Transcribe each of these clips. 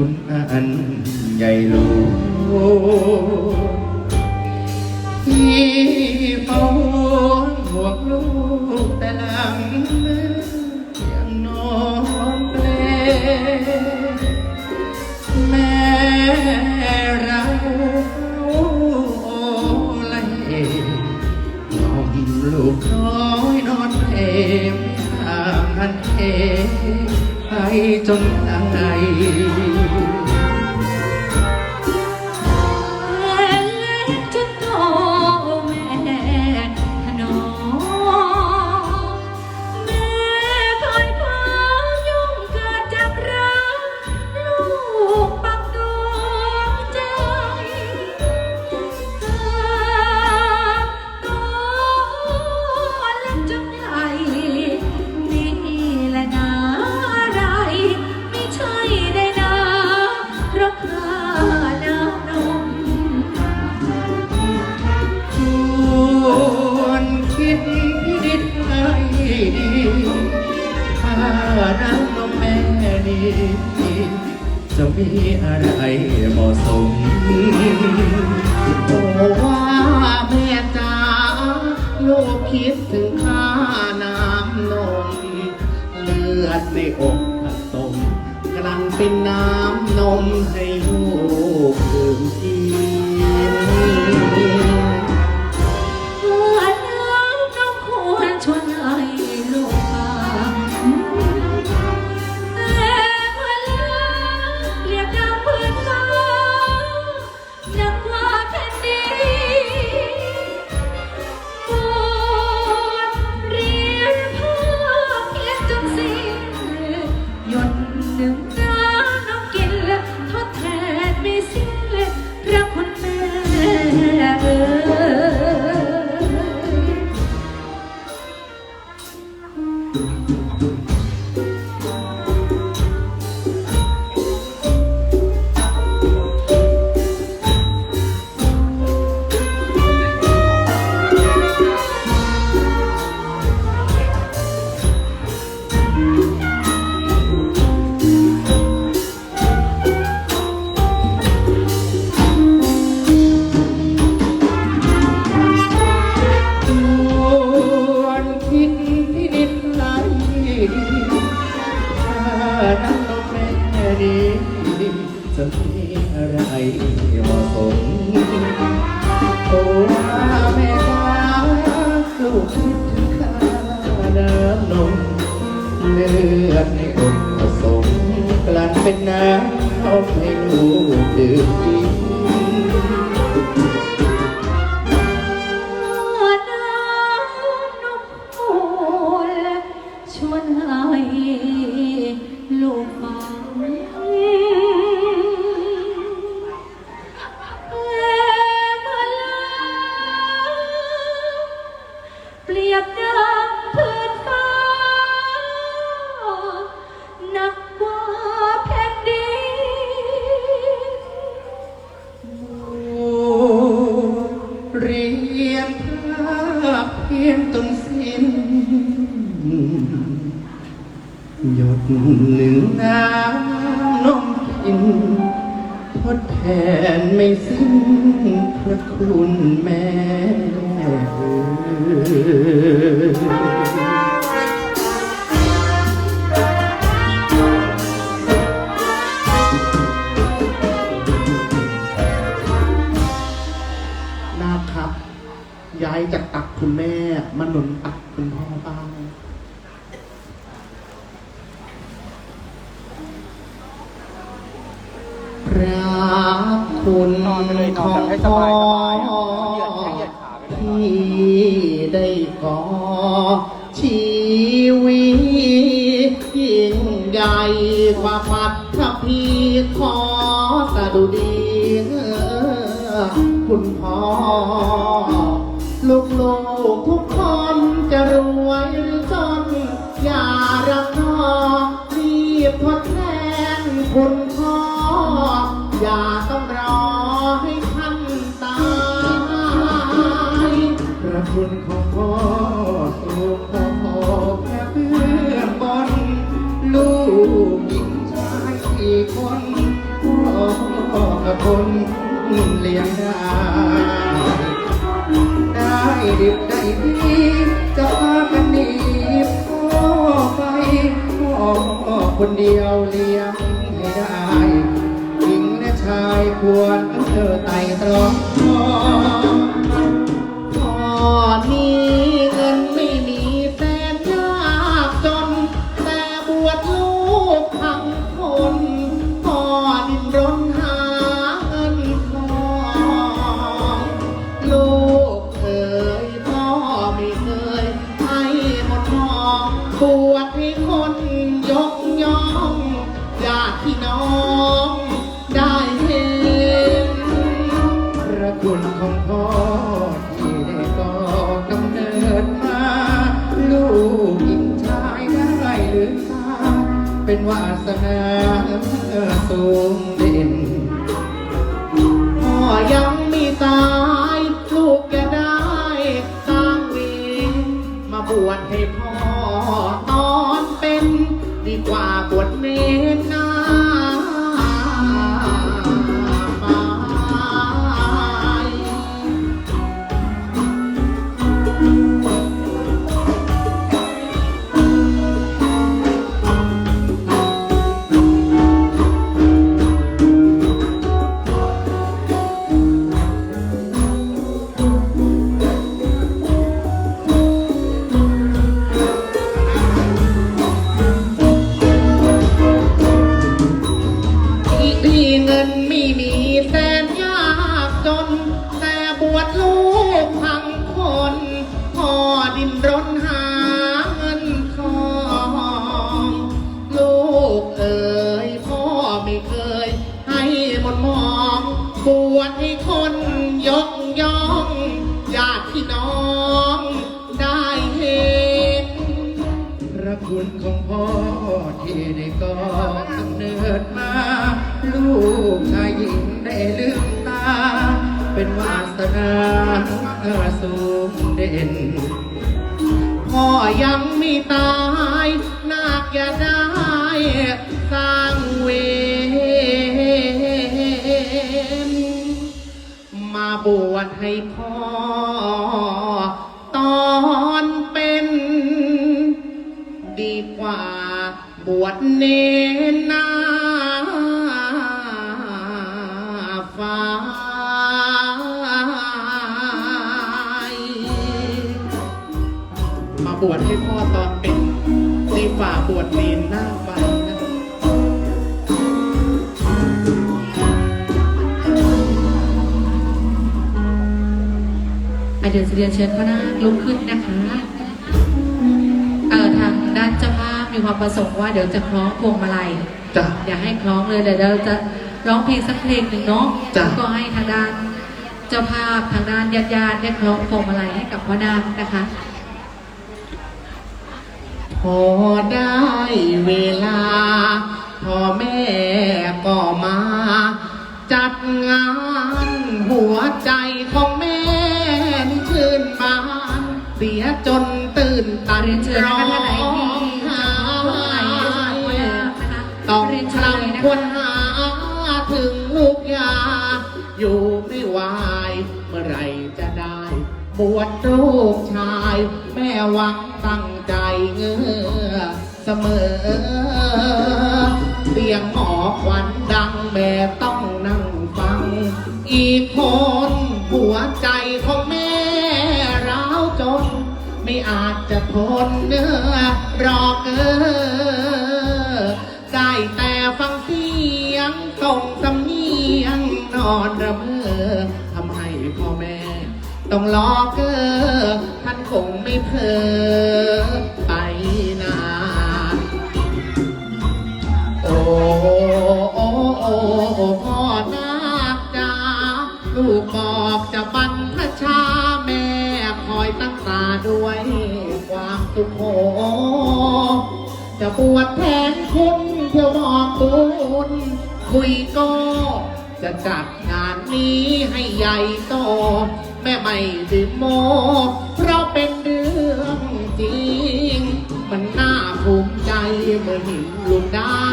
คุณอันใหญ่หลวงที่เฝ้าห่วงลูกแต่หลังยังนอนเปลแม่เราโอไลนอมลูกน้อยนอนเพลมทางทันเอไปจนตาย มีอะไรเหมาะสมโอ้ว่าแม่จ๋าลูกคิดถึงข้าน้ำนม เลือดในอกผสมกลั่นเป็นน้ำนมให้ลูกดื่มที น้ำนมแม่ดีจะมีอะไรเหมาะสมโอ้แม่ตาลูกคิดถึงข้าน้ำนมเลือดในอกผสมกลั่นเป็นน้ำเอาให้ลูกดื่มกินชวนหา พียงจนสิ้นหยดหนึ่งน้ำนมกินทดแทนไม่สิ้นพระคุณแม่ ย้ายจากตักคุณแม่มาหนุนตักคุณพ่อบ้างพระคุณนอนไปเลยนอนให้สบายๆอะเหยียดให้เหยียดขาไปเลยที่ได้ก่อชีวิตยิ่งใหญ่กว่าปัดพระพีขอสะดุดีเอ่อคุณพ่อ ลูกลูกทุกคนจะรวยหรือจน อย่ารักนอรีบทดแทนคุณพ่อ อย่าต้องรอให้ท่านตายพระคุณของพ่อสู่พ่อแค่เพื่อนบนลูก เดียวเลี้ยงให้ได้หญิงและชายควรเธอไต่ตรอง เป็นวาสนาสูงเด่นพ่อยังมีตายลูกจะได้สร้างเวรมาบวชให้พ่อตอนเป็น ดีกว่าบวชเนร ชายหญิงได้ลืมตา เป็นวาสนาสูงเด่น พ่อยังไม่ตายนาคอย่าได้สร้างเวรมาบวชให้พ่อ ตอนเป็นดีกว่าบวชเนรหนา ฟ้ามาบวชให้พ่อตอนเป็นดีฝ่าบวชเรียนหน้าไฟนะอะเดี๋ยวเรียนเชิญพ่อนาคลุกขึ้นนะคะ เอ่อทางด้านเจ้าภาพมีความประสงค์ว่าเดี๋ยวจะคล้องพวงมาลัยจ้ะอย่าให้คล้องเลยเดี๋ยวเราจะ ร้องเพลงสักเพลงหนึ่งเนาะจ้ะแล้วก็ให้ทางด้านเจ้าภาพทางด้านญาติญาติๆได้คล้องพวงมาลัยให้กับพ่อนาคนะคะ พอได้เวลา พ่อแม่ก็มา จัดงานหัวใจของแม่นี่ชื่นบาน เสียจนตื่นตันเรียนเชิญร้อนะคะท่านไหน บวชลูกชาย แม่หวังตั้งใจเงือเสมอเสียงหมอควันดังแบบต้องนั่งฟัง อีกคนหัวใจของแม่ร้าวจน ไม่อาจจะทนเนื้อรอกเออได้แต่ฟังเสียงส่งสำเนียงนอนระเมอทำให้พ่อแม่ ต้องรอเกอท่านคงไม่เพอไปนานโอ้โอ้โอ้โอพ่อนาคจ้าลูกบอกจะบรรพชาแม่คอยตั้งตาด้วยความสุขโขจะบวชแทนคุณเที่ยวบอกบุญคุยก็จะจัดงานนี้ให้ใหญ่โต ม่ไม่ดื่มโม เพราะเป็นเรื่องจริง มันน่าภูมิใจเมื่อเห็นลูกได้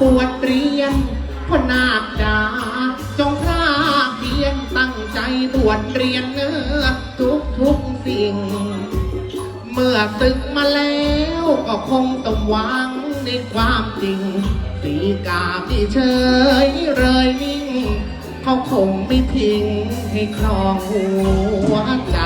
บวชเรียนพนาคดา จงพาเพียนตั้งใจบวชเรียนเนื้อทุกทุกสิ่ง เมื่อตึกมาแล้วก็คงต้องหวังในความจริง สีกาไม่เฉยเรยนิ่ง เขาคงไม่ทิ้งให้ครองหัวใจ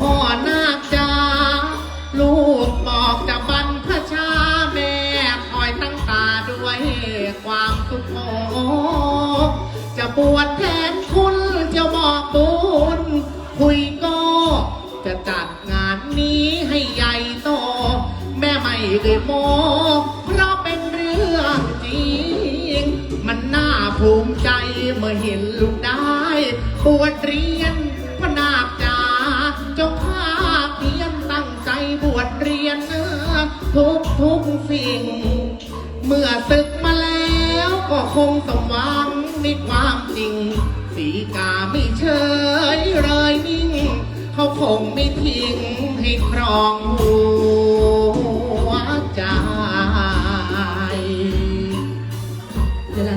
พ่อนาคจ้าลูกบอกจะบรรพชาแม่คอยตั้งตาด้วยความสุขโขจะบวชแทนคุณจะบอกบุญคุยก็ จะจัดงานนี้ให้ใหญ่โต แม่ไม่ได้โมเพราะเป็นเรื่องจริง มันน่าภูมิใจเมื่อเห็นลูกได้บวชเรี ไม่ความจริง สีกาไม่เฉยเลยนิ่ง เขาคงไม่ทิ้งให้ครองหู